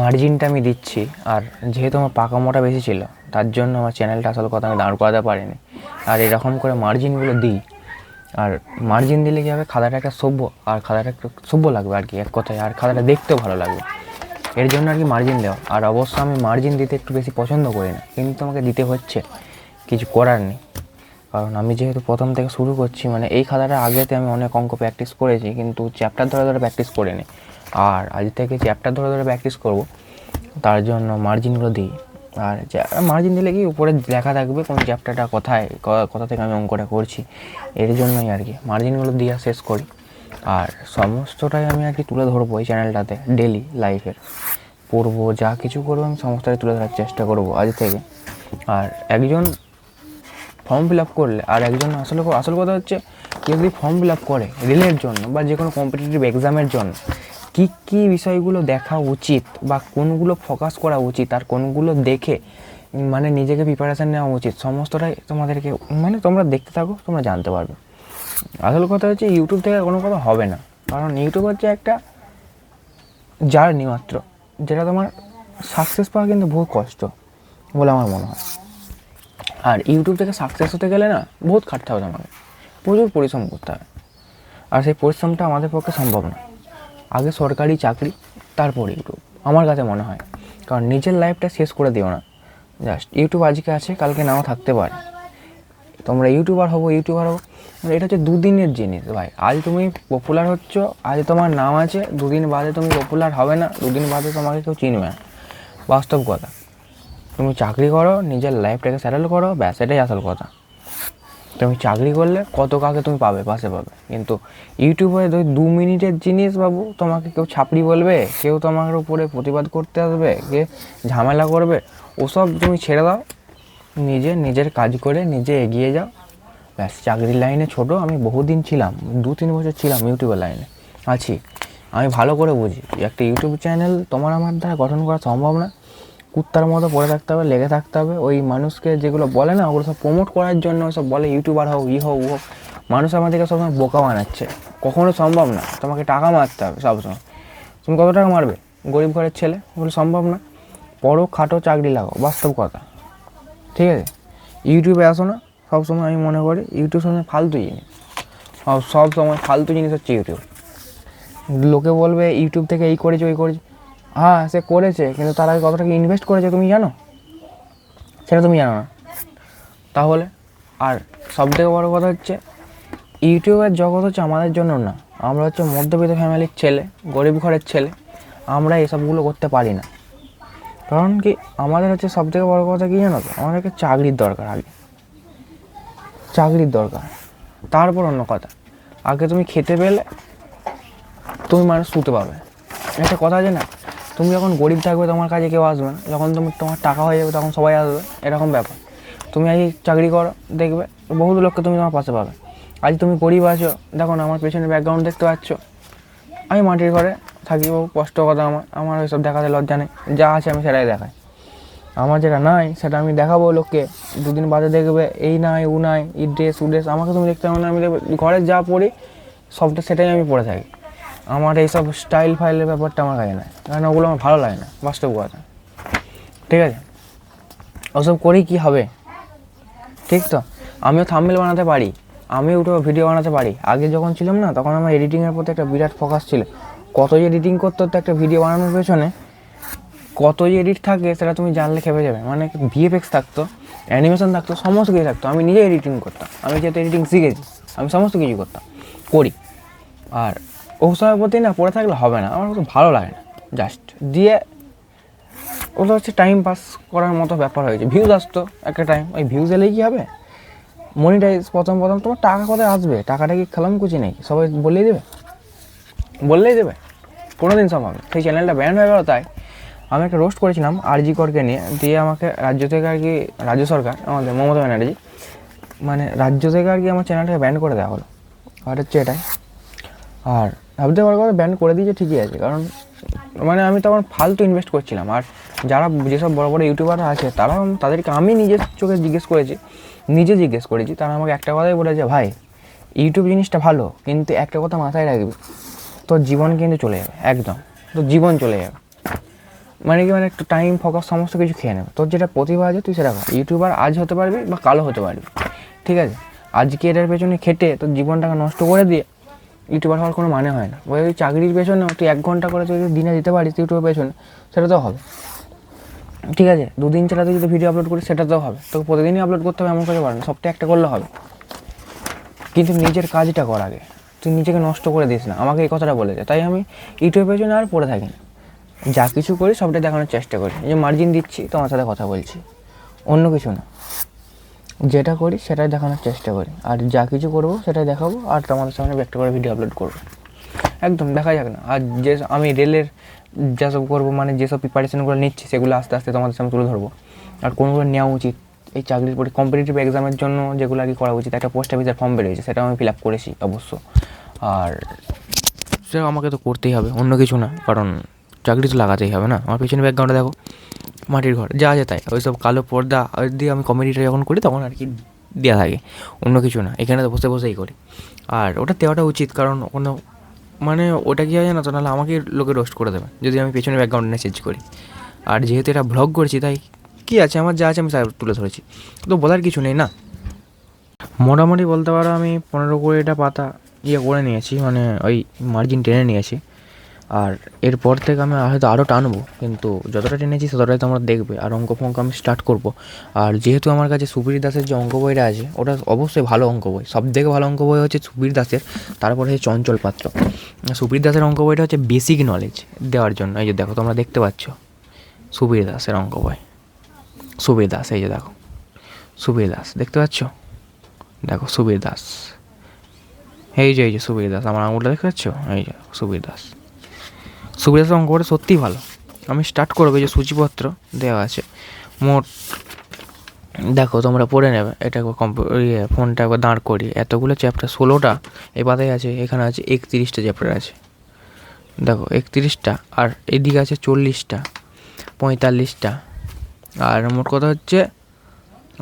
মার্জিনটা আমি দিচ্ছি, আর যেহেতু আমার পাকা মোটা বেশি ছিল, তার জন্য আমার চ্যানেলটা আসল কথা আমি দাঁড় করাতে পারিনি। আর এরকম করে মার্জিনগুলো দিই, আর মার্জিন দিলে কী হবে? খাতাটা একটা সভ্য, আর খাতাটা একটু সভ্য লাগবে আর কি, এক কথায়, আর খাতাটা দেখতেও ভালো লাগবে। এর জন্য আর কি মার্জিন দেওয়া, আর অবশ্য আমি মার্জিন দিতে একটু বেশি পছন্দ করি না, কিন্তু আমাকে দিতে হচ্ছে, কিছু করার নেই। কারণ আমি যেহেতু প্রথম থেকে শুরু করছি মানে এই খাতাটা আগেতে আমি অনেক অঙ্ক প্র্যাকটিস করেছি, কিন্তু চ্যাপ্টার ধরে ধরে প্র্যাকটিস করিনি। আর আজ থেকে চ্যাপ্টার ধরে ধরে প্র্যাকটিস করব, তার জন্য মার্জিনগুলো দিই। আর মার্জিন দিলে কি উপরে লেখা থাকবে কোন চ্যাপ্টারটা কোথায় কোথা থেকে আমি অঙ্কটা করছি, এর জন্যই আর কি। মার্জিনগুলো দিয়ে শেষ করি। আর সমস্তটাই আমি আর কি তুলে ধরবো এই চ্যানেলটাতে ডেলি লাইফের পড়ব, যা কিছু করব আমি সমস্তটাই তুলে ধরার চেষ্টা করব আজ থেকে। আর একজন ফর্ম ফিল আপ করলে, আর একজন আসলে আসল কথা হচ্ছে, কেউ যদি ফর্ম ফিল আপ করে রিলের জন্য বা যে কোনো কম্পিটিটিভ এক্সামের জন্য কী কী বিষয়গুলো দেখা উচিত বা কোনগুলো ফোকাস করা উচিত আর কোনগুলো দেখে মানে নিজেকে প্রিপারেশান নেওয়া উচিত, সমস্তটাই তোমাদেরকে মানে তোমরা দেখতে থাকো, তোমরা জানতে পারবে। আসল কথা হচ্ছে ইউটিউব থেকে কোনো কথা হবে না। কারণ ইউটিউব হচ্ছে একটা জার্নি মাত্র, যেটা তোমার সাকসেস পাওয়া কিন্তু বহু কষ্ট বলে আমার মনে হয়। আর ইউটিউব থেকে সাকসেস হতে গেলে না বহুত খাটতে হবে তোমাকে। প্রচুর পরিশ্রম করতে হবে। আর সেই পরিশ্রমটা আমাদের পক্ষে সম্ভব না। আগে সরকারি চাকরি, তারপর ইউটিউব আমার কাছে মনে হয়। কারণ নিজের লাইফটা শেষ করে দিও না। জাস্ট ইউটিউব আজকে আছে, কালকে নাও থাকতে পারে। তোমরা ইউটিউবার হব ইউটিউবার হব। মানে এটা হচ্ছে দুদিনের জিনিস ভাই। আজ তুমি পপুলার হচ্ছ, আজ তোমার নাম আছে, দুদিন বাদে তুমি পপুলার হবে না, দুদিন বাদে তোমাকে কেউ চিনবে না। বাস্তব কথা। তুমি চাকরি করো, নিজের লাইফটাকে স্যাটেল করো, ব্যাস, এটাই আসল কথা। তুমি চাকরি করলে কত কাকে তুমি পাবে? পাশে পাবে। কিন্তু ইউটিউবে ওই দু মিনিটের জিনিস বাবু, তোমাকে কেউ ছাপড়ি বলবে, কেউ তোমার উপরে প্রতিবাদ করতে আসবে, কে ঝামেলা করবে, ওসব তুমি ছেড়ে দাও। নিজে নিজের কাজ করে নিজে এগিয়ে যাও। ব্যাস, চাকরির লাইনে ছোট, আমি বহুদিন ছিলাম, দু তিন বছর ছিলাম ইউটিউবের লাইনে, আছি। আমি ভালো করে বুঝি, একটা ইউটিউব চ্যানেল তোমার আমার দ্বারা গঠন করা সম্ভব না। কুত্তার মতো পড়ে থাকতে হবে, লেগে থাকতে হবে। ওই মানুষকে যেগুলো বলে না, ওগুলো সব প্রমোট করার জন্য সব বলে ইউটিউবার হোক, ই হোক হোক, মানুষ আমাদেরকে সবসময় বোকা বানাচ্ছে। কখনো সম্ভব না, তোমাকে টাকা মারতে হবে সবসময়। তুমি কত টাকা মারবে? গরিব ঘরের ছেলে, ওগুলো সম্ভব না। বড়ো খাটো, চাকরি লাগাও, বাস্তব কথা। ঠিক আছে? ইউটিউবে আসো না, সবসময় আমি মনে করি, ইউটিউব সময় ফালতু জিনিস। সব সময় ফালতু জিনিস হচ্ছে ইউটিউব। লোকে বলবে, ইউটিউব থেকে এই করেছে, ওই করেছে। হ্যাঁ সে করেছে, কিন্তু তার কত টাকা ইনভেস্ট করেছে তুমি জানো? সেটা তুমি জানো না। তাহলে, আর সব থেকে বড়ো কথা হচ্ছে, ইউটিউবের জগৎ হচ্ছে আমাদের জন্য না। আমরা হচ্ছে মধ্যবিত্ত ফ্যামিলির ছেলে, গরিব ঘরের ছেলে, আমরা এসবগুলো করতে পারি না। কারণ কি, আমাদের হচ্ছে সব থেকে বড়ো কথা কি জানো তো? আমাদেরকে চাকরির দরকার আগে। চাকরির দরকার। তারপর অন্য কথা, আগে তুমি খেতে পেলে, তুমি মানুষ শুতে পাবে। একটা কথা আছে না তুমি যখন গরিব থাকবে, তোমার কাছে কেউ আসবে না। যখন তুমি, তোমার টাকা হয়ে যাবে, তখন সবাই আসবে। এরকম ব্যাপার। তুমি আজ চাকরি করো, দেখবে, বহুত লোককে তুমি তোমার পাশে পাবে। আজ তুমি গরিব আছো, দেখো না, আমার পেছনে ব্যাকগ্রাউন্ড দেখতে পাচ্ছ। আমি মাটির ঘরে থাকি কষ্ট কথা আমার। আমার ওইসব দেখাতে লজ্জা নেই। যা আছে আমি সেটাই দেখাই। আমার যেটা নাই, সেটা আমি দেখাবো লোককে। দুদিন বাদে দেখবে, এই নাই উ নাই, এই ড্রেস উ ড্রেস আমাকে তুমি দেখতে হবে না। আমি দেখবে, ঘরে যা পড়ি, সবটা সেটাই আমি পড়ে থাকি। আমার এইসব স্টাইল ফাইলের ব্যাপারটা আমার কাছে নাই কারণ ওগুলো আমার ভালো লাগে না, বাস্তব কথা। ঠিক আছে? ওসব করেই কী হবে? ঠিক তো? আমিও থাম্বেল বানাতে পারি। আমি ইউটিউবে ভিডিও বানাতে পারি। আগে যখন ছিলাম না, তখন আমার এডিটিংয়ের প্রতি একটা বিরাট ফোকাস ছিল। কত যে এডিটিং করতে হতো একটা ভিডিও বানানোর পেছনে কত যে এডিট থাকে, সেটা তুমি জানলে খেপে যাবে। মানে ভিএফএক্স থাকতো অ্যানিমেশন থাকতো, সমস্ত কিছু থাকতো। আমি নিজে এডিটিং করতাম। আমি যেহেতু এডিটিং শিখেছি, আমি সমস্ত কিছু করতাম, করি। আর ওসবের প্রতি না পড়ে থাকলে হবে না। আমার তো ভালো লাগে না। জাস্ট দিয়ে ওগুলো হচ্ছে টাইম পাস করার মতো ব্যাপার হয়েছে। ভিউজ আসতো একটা টাইম ওই ভিউজ এলেই কি হবে? মনিটাইজ প্রথম প্রথম তোমার টাকা কোথায় আসবে? টাকাটা কি খেলাম কুচি নাকি? সবাই বললেই দেবে। বললেই দেবে। কোনো দিন সম্ভব সেই চ্যানেলটা ব্যান হয়ে গেল তাই আমি একটা রোস্ট করেছিলাম আরজি করকে নিয়ে। দিয়ে আমাকে রাজ্য থেকে আর কি, রাজ্য সরকার, আমাদের মমতা ব্যানার্জি মানে রাজ্য থেকে আর কি আমার চ্যানেলটাকে ব্যান করে দেওয়া হলো। আর হচ্ছে এটাই। আর ভাবতে পারো কথা ব্যান করে দিয়েছে, ঠিকই আছে। কারণ মানে আমি তখন ফালতু ইনভেস্ট করছিলাম। আর যারা যেসব বড় বড় ইউটিউবাররা আছে তারা তাদেরকে আমি নিজের চোখে জিজ্ঞেস করেছি, নিজে জিজ্ঞেস করেছি। তারা আমাকে একটা কথাই বলেছে, ভাই ইউটিউব জিনিসটা ভালো, কিন্তু একটা কথা মাথায় রাখবি, তোর জীবন কিন্তু চলে যাবে, একদম, তোর জীবন চলে যাবে। মানে কি মানে একটু টাইম ফোকাস সমস্ত কিছু খেয়ে নেবে। তোর যেটা প্রতিভা আছে, তুই সেটা ইউটিউবার আজ হতে পারবি বা কালো হতে পারবি, ঠিক আছে? আজকে এটার পেছনে খেটে তোর জীবনটাকে নষ্ট করে দিয়ে ইউটিউবার হওয়ার কোনো মানে হয় না। ওই চাকরির পেছনে তুই এক ঘণ্টা করে যদি দিনে দিতে পারিস ইউটিউবের পেছনে, সেটা তো হবে। ঠিক আছে? দুদিন ছাড়া তুই যদি ভিডিও আপলোড করিস, সেটা তো হবে। তোকে প্রতিদিনই আপলোড করতে হবে, এমন করে পারে না। সপ্তাহে একটা করলে হবে। কিন্তু নিজের কাজটা কর আগে। তুই নিজেকে নষ্ট করে দিস না। আমাকে এই কথাটা বলেছে। তাই আমি ইউটিউবের পেছনে আর পড়ে থাকি না যা কিছু করি, সবটাই দেখানোর চেষ্টা করি। যে মার্জিন দিচ্ছি, তোমার সাথে কথা বলছি। অন্য কিছু না। যেটা করি সেটাই দেখানোর চেষ্টা করি। আর যা কিছু করব সেটাই দেখাবো আর তোমাদের সামনে একটা করে ভিডিও আপলোড করব। একদম, দেখা যাক না। আর যে আমি রেলের যেসব করব মানে যেসব প্রিপারেশানগুলো নিচ্ছি, সেগুলো আস্তে আস্তে তোমাদের সামনে তুলে ধরবো। আর কোনগুলো নেওয়া উচিত। এই চাকরির পরে কম্পিটিটিভ এক্সামের জন্য যেগুলো আর কি করা উচিত, একটা পোস্ট অফিসের ফর্ম বেরিয়েছে সেটা আমি ফিল আপ করেছি অবশ্য। আর সেটা আমাকে তো করতেই হবে, অন্য কিছু না, কারণ চাকরি তো লাগাতেই হবে না। আমার পিছনে ব্যাকগ্রাউন্ডে দেখো। মাটির ঘর, যা আছে তাই। ওই সব কালো পর্দা, ওই দিয়ে আমি কমেডিটা যখন করি তখন আর কি দেওয়া থাকে, অন্য কিছু না। এখানে তো বসে বসেই করি। আর ওটা দেওয়াটা উচিত, কারণ কোনো মানে ওটা কি হয় জানো তো, নাহলে আমাকে লোকে রোস্ট করে দেবে, যদি আমি পেছনে ব্যাকগ্রাউন্ড চেঞ্জ করি। আর যেহেতু এটা ভ্লগ করছি, তাই কী আছে, আমার যা আছে আমি তাই তুলে ধরেছি। তো বলার কিছু নেই না। মোটামুটি বলতে পারো আমি পনেরো কুড়িটা পাতা ইয়ে করে নিয়েছি মানে ওই মার্জিন টেনে নিয়েছি। আর এরপর থেকে আমি হয়তো আরও টানবো, কিন্তু যতটা টেনেছি ততটাই তোমরা দেখবে, আর অঙ্ক ফঙ্ক আমি স্টার্ট করব। আর যেহেতু আমার কাছে সুবীর দাসের যে অঙ্ক বইটা আছে, ওটা অবশ্যই ভালো অঙ্ক বই। সব থেকে ভালো অঙ্ক বই হচ্ছে সুবীর দাসের, তারপরে হচ্ছে চঞ্চল পাত্র। সুবীর দাসের অঙ্ক বইটা হচ্ছে বেসিক নলেজ দেওয়ার জন্য। এই যে দেখো, তোমরা দেখতে পাচ্ছ সুবীর দাসের অঙ্ক বই। সুবীর দাস, এই যে দেখো, সুবীর দাস, দেখতে পাচ্ছ? দেখো, সুবীর দাস। এই যে এই যে সুবীর দাস, আমার আঙুলটা দেখতে পাচ্ছ? এই যে, সুবীর দাস। সুবীর দাসের অঙ্কটা সত্যিই ভালো। আমি স্টার্ট করব যে সূচিপত্র দেওয়া আছে। মোট, দেখো তোমরা পড়ে নেবে, এটা একবার ইয়ে ফোনটা একবার দাঁড় করি এতগুলো চ্যাপ্টার ষোলোটা, এই পাতায় আছে, এখানে আছে একত্রিশটা চ্যাপ্টার আছে। দেখো, একত্রিশটা, আর এদিকে আছে চল্লিশটা, পঁয়তাল্লিশটা, আর মোট কথা হচ্ছে,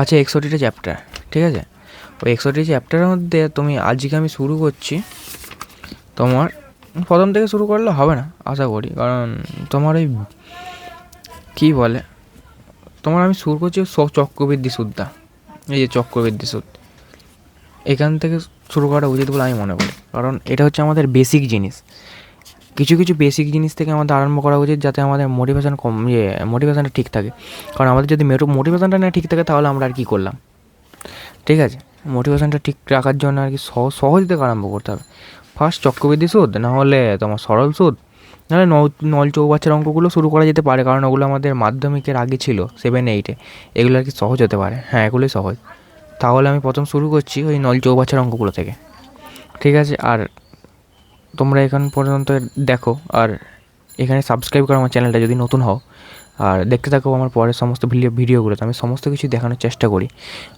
আছে একষট্টিটা চ্যাপ্টার ঠিক আছে? ওই একষট্টি চ্যাপ্টারের মধ্যে তুমি, আজকে আমি শুরু করছি তোমার প্রথম থেকে শুরু করলে হবে না, আশা করি। কারণ তোমার ওই কী বলে, তোমার আমি শুরু করছি চক্রবৃদ্ধি সুদ্ধা। এই যে চক্রবৃদ্ধি সুদ এখান থেকে শুরু করা উচিত বলে আমি মনে করি। কারণ এটা হচ্ছে আমাদের বেসিক জিনিস। কিছু কিছু বেসিক জিনিস থেকে আমাদের আরম্ভ করা উচিত যাতে আমাদের মোটিভেশন কম ইয়ে মোটিভেশনটা ঠিক থাকে। কারণ আমাদের যদি মোটিভেশনটা না ঠিক থাকে তাহলে আমরা আর কী করলাম? ঠিক আছে? মোটিভেশনটা ঠিক রাখার জন্য আর কি সহজ সহজ থেকে আরম্ভ করতে হবে। ফার্স্ট চক্রবৃদ্ধি সুদ, না হলে তোমার সরল সুদ? নাহলে নল নল চৌবাচ্চার অঙ্কগুলো শুরু করা যেতে পারে, কারণ ওগুলো আমাদের মাধ্যমিকের আগে ছিল সেভেন এইটে এগুলো আর কি সহজ হতে পারে? হ্যাঁ এগুলোই সহজ। তাহলে আমি প্রথম শুরু করছি ওই নল চৌবাচ্চার অঙ্কগুলো থেকে। ঠিক আছে, আর তোমরা এখান পর্যন্ত দেখো, আর এখানে সাবস্ক্রাইব করো আমার চ্যানেলটা যদি নতুন হও। আর দেখতে থাকো আমার পরের সমস্ত ভিডিও ভিডিওগুলোতে আমি সমস্ত কিছু দেখানোর চেষ্টা করি।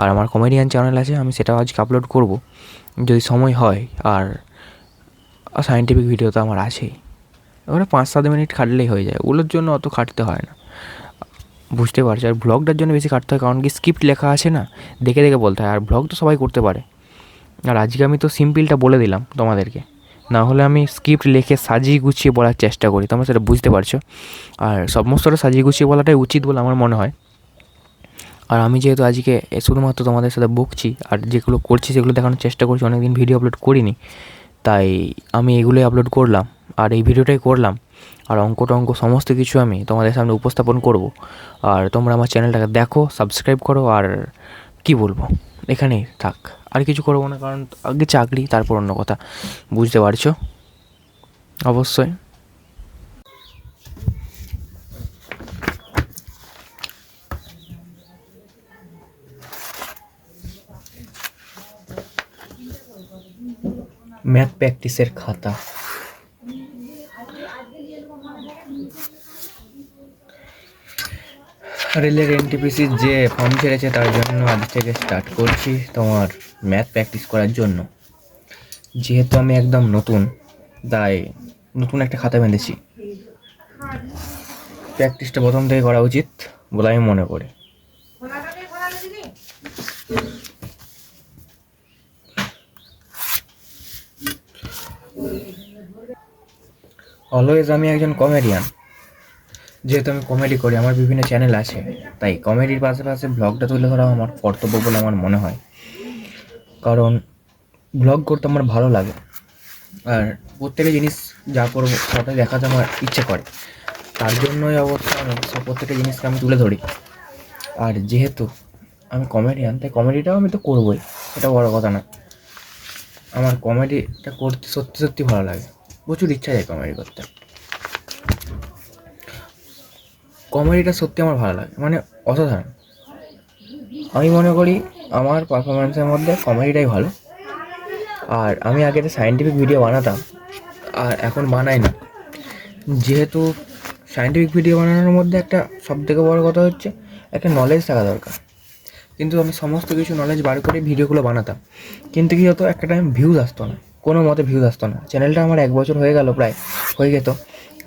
আর আমার কমেডিয়ান চ্যানেল আছে, আমি সেটাও আজকে আপলোড করব। যদি সময় হয়, আর সায়েন্টিফিক ভিডিও তো আমার আছেই। ওখানে পাঁচ সাত মিনিট খাটলেই হয়ে যায়। ওগুলোর জন্য অত খাটতে হয় না। বুঝতে পারছি? আর ব্লগটার জন্য বেশি খাটতে হয়, কারণ কি স্ক্রিপ্ট লেখা আছে না? দেখে দেখে বলতে হয়। আর ব্লগ তো সবাই করতে পারে। আর আজকে আমি তো সিম্পলটা বলে দিলাম তোমাদেরকে। না হলে আমি স্ক্রিপ্ট লিখে সাজিয়ে গুছিয়ে বলার চেষ্টা করি। তোমরা সেটা বুঝতে পারছ? আর সমস্তটা সাজিয়ে গুছিয়ে বলাটাই উচিত বলে আমার মনে হয়। আর আমি যেহেতু আজকে শুধুমাত্র তোমাদের সাথে বকছি, আর যেগুলো করছি সেগুলো দেখানোর চেষ্টা করছি, অনেকদিন ভিডিও আপলোড করিনি তাই আমি এগুলোই আপলোড করলাম আর এই ভিডিওটাই করলাম। আর অঙ্ক টঙ্ক সমস্ত কিছু আমি তোমাদের সামনে উপস্থাপন করব। আর তোমরা আমার চ্যানেলটাকে দেখো সাবস্ক্রাইব করো আর কি বলব, এখানেই থাক। আর কিছু করব না, কারণ আগে চাকরি, তারপর অন্য কথা। বুঝতে পারছ? অবশ্যই। ম্যাথ প্র্যাকটিসের খাতা। রেলের এনটিপিসির যে ফর্ম ছেড়েছে তার জন্য আজ থেকে স্টার্ট করছি তোমার ম্যাথ প্র্যাকটিস করার জন্য। যেহেতু আমি একদম নতুন, তাই নতুন একটা খাতা বেঁধেছি। প্র্যাকটিসটা প্রথম থেকে করা উচিত বলে আমি মনে করি। অলওয়েজ আমি একজন কমেডিয়ান যেহেতু আমি কমেডি করি, আমার বিভিন্ন চ্যানেল আছে। তাই কমেডির পাশাপাশি ব্লগটা তুলে ধরা আমার কর্তব্য বলে আমার মনে হয়। কারণ ব্লগ করতে আমার ভালো লাগে। আর প্রত্যেকটা জিনিস যা করব সেটা দেখাতে আমার ইচ্ছে করে। তার জন্যই অবশ্য আমি সব প্রত্যেকটা জিনিসকে আমি তুলে ধরি। আর যেহেতু আমি কমেডিয়ান তাই কমেডিটাও আমি তো করবোই। এটা বড় কথা না আমার কমেডিটা করতে সত্যি সত্যি ভালো লাগে। প্রচুর ইচ্ছা যায় কমেডি করতে। কমেডিটা সত্যি আমার ভালো লাগে। মানে অসাধারণ। আমি মনে করি আমার পারফরমেন্সের মধ্যে কমেডিটাই ভালো। আর আমি আগে তো সায়েন্টিফিক ভিডিও বানাতাম, আর এখন বানাই না। যেহেতু সায়েন্টিফিক ভিডিও বানানোর মধ্যে একটা সব থেকে বড় কথা হচ্ছে, একটা নলেজ থাকা দরকার। কিন্তু আমি সমস্ত কিছু নলেজ বার করে ভিডিওগুলো বানাতাম। কিন্তু কী হতো? একটা টাইম ভিউজ আসতো না। কোনো মতে ভিউজ আসতো না। চ্যানেলটা আমার এক বছর হয়ে গেল প্রায়। হয়ে যেত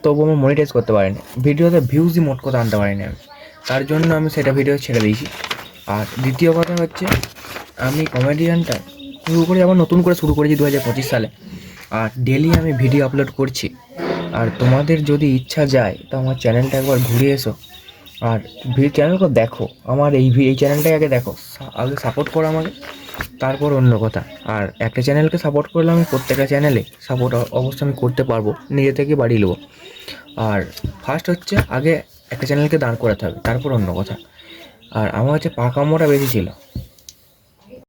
তবু আমি মনিটাইজ করতে পারিনি। ভিডিওতে ভিউজই মোট কথা আনতে পারিনি আমি। তার জন্য আমি সেটা ভিডিও ছেড়ে দিয়েছি। আর দ্বিতীয় কথা হচ্ছে, আমি কমেডিয়ানটা শুরু করে আবার নতুন করে শুরু করেছি দু হাজার পঁচিশ সালে। আর ডেলি আমি ভিডিও আপলোড করছি। আর তোমাদের যদি ইচ্ছা যায়, তো আমার চ্যানেলটা একবার ঘুরে এসো। আর চ্যানেলকে দেখো। আমার এই এই চ্যানেলটাই আগে দেখো। আগে সাপোর্ট করো আমাকে। তারপর অন্য কথা। আর একটা চ্যানেলকে সাপোর্ট করলে আমি প্রত্যেকটা চ্যানেলে সাপোর্ট অবশ্যই আমি করতে পারব। নিজে থেকে বাড়িয়ে নেব। আর ফার্স্ট হচ্ছে আগে একটা চ্যানেলকে দাঁড় করাতে হবে। তারপর অন্য কথা। আর আমার হচ্ছে পাকামোটা বেশি ছিল।